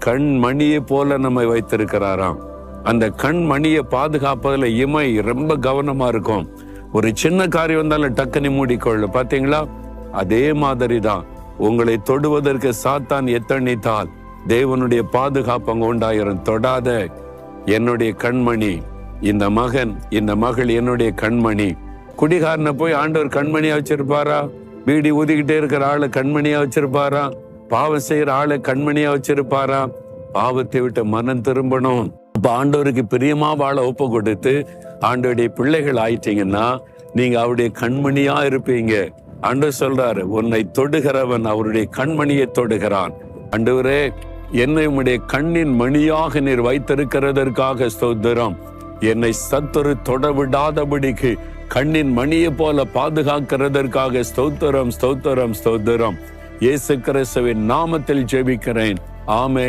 கண் மணியை போல நம்மை வைத்திருக்கிறாராம். அந்த கண் மணியை பாதுகாப்பதில் இமை ரொம்ப கவனமா இருக்கும். ஒரு சின்ன காரியம் வந்தாலும் டக்குனி மூடிக்கொள்ளு. பாத்தீங்களா? அதே மாதிரி தான் உங்களை தொடுவதற்கு சாத்தான் எத்தனித்தால் தேவனுடைய பாதுகாப்பு அங்க உண்டாயிரும். தொடாத என்னுடைய கண்மணி இந்த மகன் இந்த மகள் என்னுடைய கண்மணி. குடிகாரனை போய் ஆண்டவர் கண்மணியா வச்சிருப்பாரா? பீடி ஊதிக்கிட்டே இருக்கிற ஆளு கண்மணியா வச்சிருப்பாரா? பாவம் செய்யற ஆளை கண்மணியா வச்சிருப்பாரா? பாவத்தை விட்டு மனம் திரும்பணும். அப்ப ஆண்டவருக்கு பிரியமா வாழ ஒப்பு கொடுத்து ஆண்டோடைய பிள்ளைகள் ஆயிட்டீங்கன்னா நீங்க அவருடைய கண்மணியா இருப்பீங்க. அன்று சொல்றாரு உன்னை தொடுகிறவன் அவருடைய கண்மணியை தொடுகிறான். ஆண்டவரே என்னை உம்முடைய கண்ணின் மணியாக நீர் வைத்திருக்கிறதற்காக ஸ்தோத்திரம். என்னை சத்துரு தொடவிடாதபடிக்கு கண்ணின் மணியை போல பாதுகாக்கிறதற்காக ஸ்தோத்திரம் ஸ்தோத்திரம் ஸ்தோத்திரம். இயேசு கிறிஸ்துவின் நாமத்தில் ஜெபிக்கிறேன். ஆமே